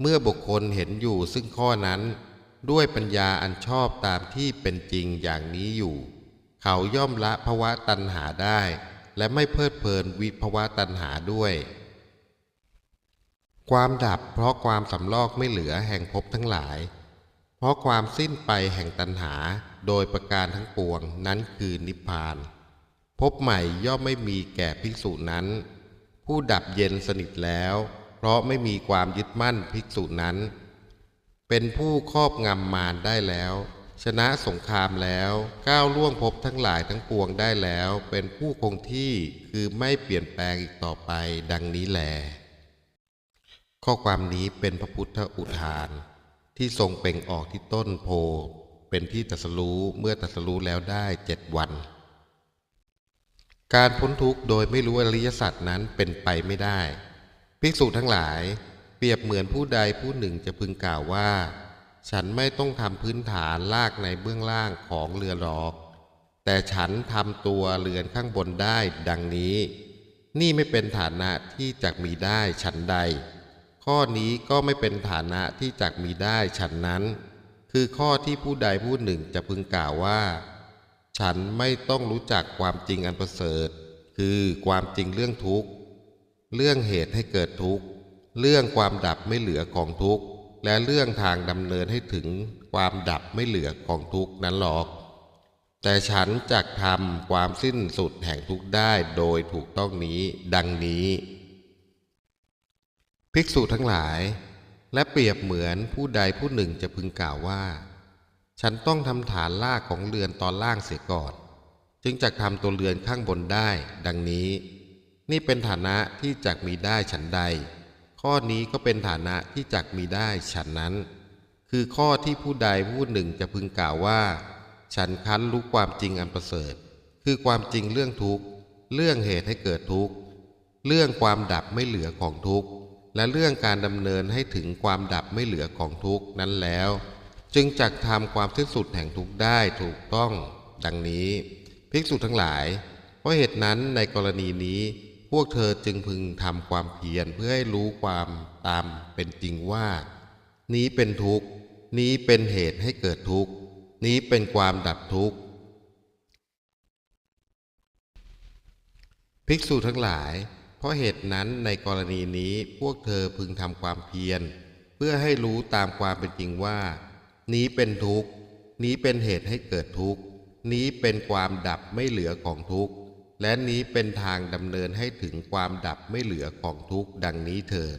เมื่อบุคคลเห็นอยู่ซึ่งข้อนั้น ด้วยปัญญาอันชอบตามที่เป็นจริงอย่างนี้อยู่ เขาย่อมละภวะตัณหาได้ และไม่เพลิดเพลินวิภวะตัณหาด้วย ความดับเพราะความสำลอกไม่เหลือแห่งภพทั้งหลาย เพราะความสิ้นไปแห่งตัณหาโดยประการทั้งปวงนั้นคือนิพพานพบใหม่ย่อมไม่มีแก่ภิกษุนั้น ผู้ดับเย็นสนิทแล้ว เพราะไม่มีความยึดมั่นภิกษุนั้น เป็นผู้ครอบงำมารได้แล้ว ชนะสงครามแล้วก้าวล่วงภพทั้งหลายทั้งปวงได้แล้ว เป็นผู้คงที่คือไม่เปลี่ยนแปลงอีกต่อไปดังนี้แล ข้อความนี้เป็นพระพุทธอุทาน ที่ทรงเป่งออกที่ต้นโพเป็นที่ตัสรู้เมื่อตัสรู้แล้วได้เจ็ดวัน การพ้นทุกข์โดยไม่รู้อริยสัจนั้นเป็นไปไม่ได้ ภิกษุทั้งหลาย เปรียบเหมือนผู้ใดผู้หนึ่งจะพึงกล่าวว่า ฉันไม่ต้องทำพื้นฐานลากในเบื้องล่างของเรือหรอก แต่ฉันทำตัวเรือนข้างบนได้ดังนี้ นี่ไม่เป็นฐานะที่จักมีได้ฉันใด ข้อนี้ก็ไม่เป็นฐานะที่จักมีได้ฉันนั้น คือข้อที่ผู้ใดผู้หนึ่งจะพึงกล่าวว่า ฉันไม่ต้องรู้จักความจริงอันประเสริฐ คือความจริงเรื่องทุกข์ เรื่องเหตุให้เกิดทุกข์ เรื่องความดับไม่เหลือของทุกข์ และเรื่องทางดำเนินให้ถึงความดับไม่เหลือของทุกข์นั้นหรอก แต่ฉันจักทำความสิ้นสุดแห่งทุกข์ได้โดยถูกต้องนี้ดังนี้ ภิกษุทั้งหลาย และเปรียบเหมือนผู้ใดผู้หนึ่งจะพึงกล่าวว่า ฉันต้องทำฐานลากของเรือนตอนล่างเสียก่อน จึงจะทำตัวเรือนข้างบนได้ ดังนี้ นี่เป็นฐานะที่จักมีได้ฉันใด ข้อนี้ก็เป็นฐานะที่จักมีได้ฉันนั้น คือข้อที่ผู้ใดผู้หนึ่งจะพึงกล่าวว่า ฉันคั้นรู้ความจริงอันประเสริฐ คือความจริงเรื่องทุกข์ เรื่องเหตุให้เกิดทุกข์ เรื่องความดับไม่เหลือของทุกข์ และเรื่องการดำเนินให้ถึงความดับไม่เหลือของทุกข์นั้นแล้ว จึงจักทำความสิ้นสุดแห่งทุกข์ได้ถูกต้อง ดังนี้ ภิกษุทั้งหลาย เพราะเหตุนั้นในกรณีนี้ พวกเธอจึงพึงทำความเพียรเพื่อให้รู้ความตามเป็นจริงว่า นี้เป็นทุกข์ นี้เป็นเหตุให้เกิดทุกข์ นี้เป็นความดับทุกข์ ภิกษุทั้งหลาย เพราะเหตุนั้นในกรณีนี้พวกเธอพึงทำความเพียรเพื่อให้รู้ตามความเป็นจริงว่า นี้เป็นทุกข์ นี้เป็นเหตุให้เกิดทุกข์ นี้เป็นความดับไม่เหลือของทุกข์ และนี้เป็นทางดำเนินให้ถึงความดับไม่เหลือของทุกข์ดังนี้เถิด